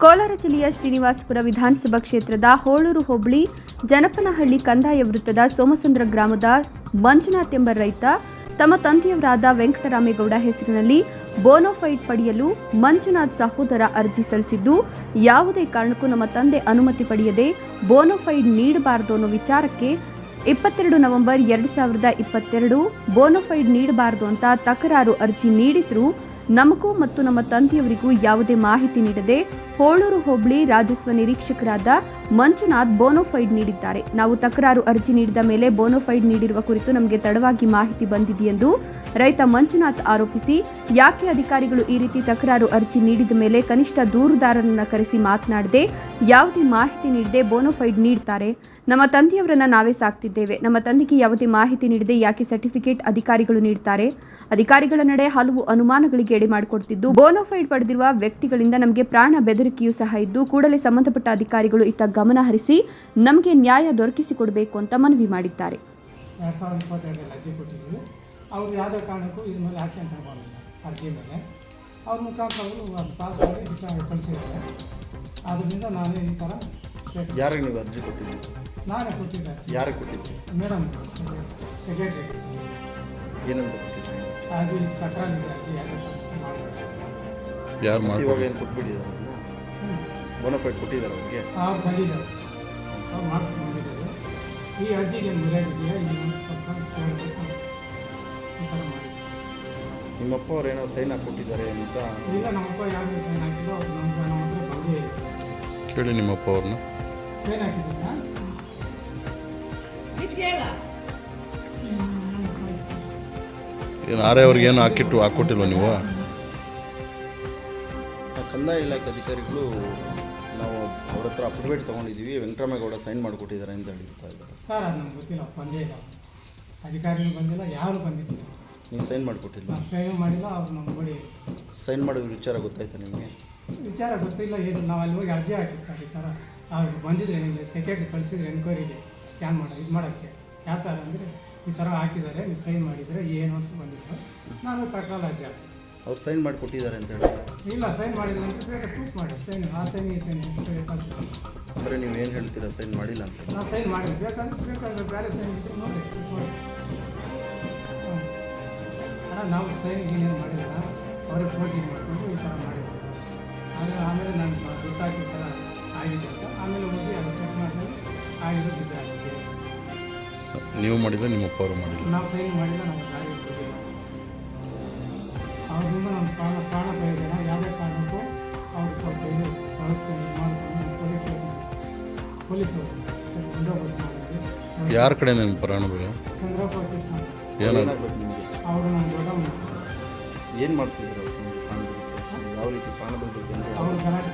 ಕೋಲಾರ ಜಿಲ್ಲೆಯ ಶ್ರೀನಿವಾಸಪುರ ವಿಧಾನಸಭಾ ಕ್ಷೇತ್ರದ ಹೋಳೂರು ಹೋಬಳಿ ಜನಪನಹಳ್ಳಿ ಕಂದಾಯ ವೃತ್ತದ ಸೋಮಸಂದ್ರ ಗ್ರಾಮದ ಮಂಜುನಾಥ್ ಎಂಬ ರೈತ ತಮ್ಮ ತಂದೆಯವರಾದ ವೆಂಕಟರಾಮೇಗೌಡ ಹೆಸರಿನಲ್ಲಿ ಬೋನೋಫೈಟ್ ಪಡೆಯಲು ಮಂಜುನಾಥ್ ಸಹೋದರ ಅರ್ಜಿ ಸಲ್ಲಿಸಿದ್ದು, ಯಾವುದೇ ಕಾರಣಕ್ಕೂ ನಮ್ಮ ತಂದೆ ಅನುಮತಿ ಪಡೆಯದೆ ಬೋನೋಫೈಡ್ ನೀಡಬಾರದು ಅನ್ನೋ ವಿಚಾರಕ್ಕೆ ಇಪ್ಪತ್ತೆರಡು ನವೆಂಬರ್ ಎರಡು ಸಾವಿರದ ಇಪ್ಪತ್ತೆರಡು ಬೋನೋಫೈಡ್ ನೀಡಬಾರದು ಅಂತ ತಕರಾರು ಅರ್ಜಿ ನೀಡಿದ್ರೂ ನಮಗೂ ಮತ್ತು ನಮ್ಮ ತಂದೆಯವರಿಗೂ ಯಾವುದೇ ಮಾಹಿತಿ ನೀಡದೆ ಹೋಳೂರು ಹೋಬಳಿ ರಾಜಸ್ವ ನಿರೀಕ್ಷಕರಾದ ಮಂಜುನಾಥ್ ಬೋನೋಫೈಡ್ ನೀಡಿದ್ದಾರೆ. ನಾವು ತಕರಾರು ಅರ್ಜಿ ನೀಡಿದ ಮೇಲೆ ಬೋನೋಫೈಡ್ ನೀಡಿರುವ ಕುರಿತು ನಮಗೆ ತಡವಾಗಿ ಮಾಹಿತಿ ಬಂದಿದೆಯೆಂದು ರೈತ ಮಂಜುನಾಥ್ ಆರೋಪಿಸಿ, ಯಾಕೆ ಅಧಿಕಾರಿಗಳು ಈ ರೀತಿ ತಕರಾರು ಅರ್ಜಿ ನೀಡಿದ ಮೇಲೆ ಕನಿಷ್ಠ ದೂರುದಾರರನ್ನು ಕರೆಸಿ ಮಾತನಾಡದೆ ಯಾವುದೇ ಮಾಹಿತಿ ನೀಡದೆ ಬೋನೋಫೈಡ್ ನೀಡ್ತಾರೆ? ನಮ್ಮ ತಂದೆಯವರನ್ನ ನಾವೇ ಸಾಕ್ತಿದ್ದೇವೆ. ನಮ್ಮ ತಂದೆಗೆ ಯಾವುದೇ ಮಾಹಿತಿ ನೀಡದೆ ಯಾಕೆ ಸರ್ಟಿಫಿಕೇಟ್ ಅಧಿಕಾರಿಗಳು ನೀಡ್ತಾರೆ? ಅಧಿಕಾರಿಗಳ ನಡೆ ಹಲವು ಅನುಮಾನಗಳಿಗೆ ಎಡೆ ಮಾಡಿಕೊಡ್ತಿದ್ದು. ಬೋನೋಫೈಡ್ ಪಡೆದಿರುವ ವ್ಯಕ್ತಿಗಳಿಂದ ನಮಗೆ ಪ್ರಾಣ ಬೆದರಿಕೆಯೂ ಸಹ ಇದ್ದು ಕೂಡಲೇ ಸಂಬಂಧಪಟ್ಟ ಅಧಿಕಾರಿಗಳು ಇತ್ತ ಗಮನ ಹರಿಸಿ ನಮಗೆ ನ್ಯಾಯ ದೊರಕಿಸಿಕೊಡಬೇಕು ಅಂತ ಮನವಿ ಮಾಡಿದ್ದಾರೆ. ಎರಡು ಸಾವಿರದ ಇಪ್ಪತ್ತೆರಡರಲ್ಲಿ ಅರ್ಜಿ ಕೊಟ್ಟಿದ್ದೀವಿ. ಅವರು ಯಾವುದೇ ಕಾರಣಕ್ಕೂ ಇದ್ರ ಮೇಲೆ ಆ್ಯಕ್ಷನ್ ತಗೊಂಡಿಲ್ಲ ಅರ್ಜಿ ಮೇಲೆ. ಅವ್ರ ಮುಖಾಂತರ ಅವರು ಅದು ಪಾಸ್ ಮಾಡಿ ರಿಟರ್ನ್ ಕಳಿಸಿದ್ದಾರೆ. ಆದ್ದರಿಂದ ನಾನು ಈ ಥರ ಯಾರಿಗೆ ನೀವು ಅರ್ಜಿ ಕೊಟ್ಟಿದ್ದೀರಿ? ನಾನೇ ಕೊಟ್ಟಿದ್ದೆ ಯಾರಿಗೆ ಕೊಟ್ಟಿದ್ದೆ ಮೇಡಮ್ ಸೆಕ್ರೆಟರಿ ಏನಂತ ಕೊಟ್ಟಿದ್ದೆ ಅರ್ಜಿ ತಕರಾರಿದೆ ಅರ್ಜಿ ಯಾಕೆ ಮಾಡಬೇಡ ಯಾರು ಮತ್ತೆ ಇವಾಗ ಏನು ಕೊಟ್ಬಿಟ್ಟಿದ್ದಾರೆ ಬೋನಫೈಡ್ ಕೊಟ್ಟಿದ್ದಾರೆ ಅವ್ರಿಗೆ. ಬಂದಿದ್ದಾರೆ. ಅವ್ರು ಈ ಅರ್ಜಿಗೆ ಏನು ಮಾಡಿ. ನಿಮ್ಮಪ್ಪ ಅವ್ರು ಏನೋ ಸೈನ್ ಹಾಕಿ ಕೊಟ್ಟಿದ್ದಾರೆ ಅಂತ. ಇಲ್ಲ ನಮ್ಮಪ್ಪ ಯಾರು ಸೈನ್ ಹಾಕಿಲ್ಲ. ಅವ್ರು ನಮ್ಮ ನಮ್ಮ ಹತ್ರ ಬಂದೇ ಇಲ್ಲ. ಕೇಳಿ ನಿಮ್ಮಪ್ಪ ಅವ್ರನ್ನ. ಸೈನ್ ಹಾಕಿದ್ದೀರಾ? ಏನು ಆರೇ ಅವ್ರಿಗೆ ಏನು ಹಾಕಿಟ್ಟು ಹಾಕ್ಕೊಟ್ಟಿಲ್ವ ನೀವು? ಕಂದಾಯ ಇಲಾಖೆ ಅಧಿಕಾರಿಗಳು ನಾವು ಅವ್ರ ಹತ್ರ ಅಪ್ಡೇಟ್ ತೊಗೊಂಡಿದ್ದೀವಿ ವೆಂಕಟರಾಮೇಗೌಡ ಸೈನ್ ಮಾಡಿಕೊಟ್ಟಿದ್ದಾರೆ ಅಂತ ಹೇಳಿರ್ತಾ ಇದ್ದಾರೆ. ಸರ್ ಅದು ನಮ್ಗೆ ಗೊತ್ತಿಲ್ಲ ಬಂದೇ ಇಲ್ಲ. ಅಧಿಕಾರಿಗಳು ಬಂದಿಲ್ಲ ಯಾರು ಬಂದಿಲ್ಲ ನೀವು ಸೈನ್ ಮಾಡಿಕೊಟ್ಟಿಲ್ಲ? ನಾವು ಸೈನ್ ಮಾಡಿಲ್ಲ ಅವ್ರು ನಮ್ಮ ಬಳಿ ಸೈನ್ ಮಾಡೋ ವಿಚಾರ ಗೊತ್ತಾಯ್ತಾ ನಿಮಗೆ? ವಿಚಾರ ಗೊತ್ತಿಲ್ಲ ಏನು ನಾವು ಅಲ್ಲಿ ಹೋಗಿ ಅರ್ಜಿ ಹಾಕಿ ಸರ್ ಈ ಥರ. ಅವ್ರು ಬಂದಿದ್ರೆ ನಿಮಗೆ ಸೆಕ್ರೆಟ್ರಿ ಕಳಿಸಿದ್ರೆ ಎನ್ಕ್ವೈರಿಗೆ ಸ್ಕ್ಯಾನ್ ಮಾಡೋ ಇದು ಮಾಡೋಕ್ಕೆ. ಯಾವ ಥರ ಅಂದರೆ ಈ ಥರ ಹಾಕಿದ್ದಾರೆ ನೀವು ಸೈನ್ ಮಾಡಿದರೆ ಏನು ಅಂತ ಬಂದಿದ್ರು. ನಾನು ತಕ್ಕಾಲ ಅರ್ಜಿ ಹಾಕಿ ಅವ್ರು ಸೈನ್ ಮಾಡಿಕೊಟ್ಟಿದ್ದಾರೆ ಅಂತ ಹೇಳಿದ್ರೆ ಇಲ್ಲ ಸೈನ್ ಮಾಡಿಲ್ಲ ಅಂತ ಬೇಕಾದ್ರೆ ಪ್ರೂಫ್ ಮಾಡಿ ಸೈನ್ ಆ ಸೈನ್ ಈ ಸೈನ್ ಎಷ್ಟು ಬೇಕಾದ್ರೆ ಅಂದರೆ ನೀವು ಏನು ಹೇಳ್ತೀರಾ ಸೈನ್ ಮಾಡಿಲ್ಲ ಅಂತ ನಾ ನಾವು ಸೈನ್ ಮಾಡಿ ಬೇಕಾದ್ರೆ ಬೇಕಾದ್ರೆ ಬೇರೆ ಸೈನ್ ಇದ್ರೆ ನೋಡಿ ಮಾಡಿ ಹ್ಮ್. ಅಣ್ಣ ನಾವು ಸೈನ್ ಏನೇನು ಮಾಡಿಲ್ಲ ಅವರೇ ಫೋರ್ಜಿಂಗ್ ಮಾಡಿಕೊಂಡು ಈ ಥರ ಮಾಡಿದ್ರು ಆಮೇಲೆ ಆಮೇಲೆ ನಾನು ಗೊತ್ತಾಗಿ ಈ ಥರ ಆಗಿದೆ ಅಂತ. ಆಮೇಲೆ ಹೋಗಿ ಅದು ಚೆಕ್ ಮಾಡಿದಾಗ ಆಗಿರೋ ನಿಜ ಆಗಿದೆ. ನೀವು ಮಾಡಿಲ್ಲ ನಿಮ್ಮಪ್ಪ ಅವರು ಮಾಡಿಲ್ಲ. ನಾವು ಸೈನ್ ಮಾಡಿದ್ರೆ ನಮ್ಮ ಗಾಡಿ ನಮ್ಮ ಪ್ರಾಣ ಪ್ರಾಣ ಪ್ರಯೋಜನ ಯಾವುದೇ ಕಾರಣಕ್ಕೂ ಅವರು ಸ್ವಲ್ಪ ಇದು ವ್ಯವಸ್ಥೆ ಮಾಡಿಕೊಂಡು ಪೊಲೀಸರು ಪೊಲೀಸರು ಬಂದೋಬಸ್ತ್ ಮಾಡಿದ್ವಿ ಯಾರ ಕಡೆ ನಿಮ್ಮ ಪ್ರಾಣ ಭಯ ಚಂದ್ರಪ್ಪ ಕೃಷ್ಣ. ನಿಮಗೆ? ಅವರು ನಮ್ಮ ದೊಡ್ಡ ಏನು ಮಾಡ್ತಿದ್ರು ಯಾವ ರೀತಿ ಪ್ರಾಣ ಅವರು ಗಲಾಟೆ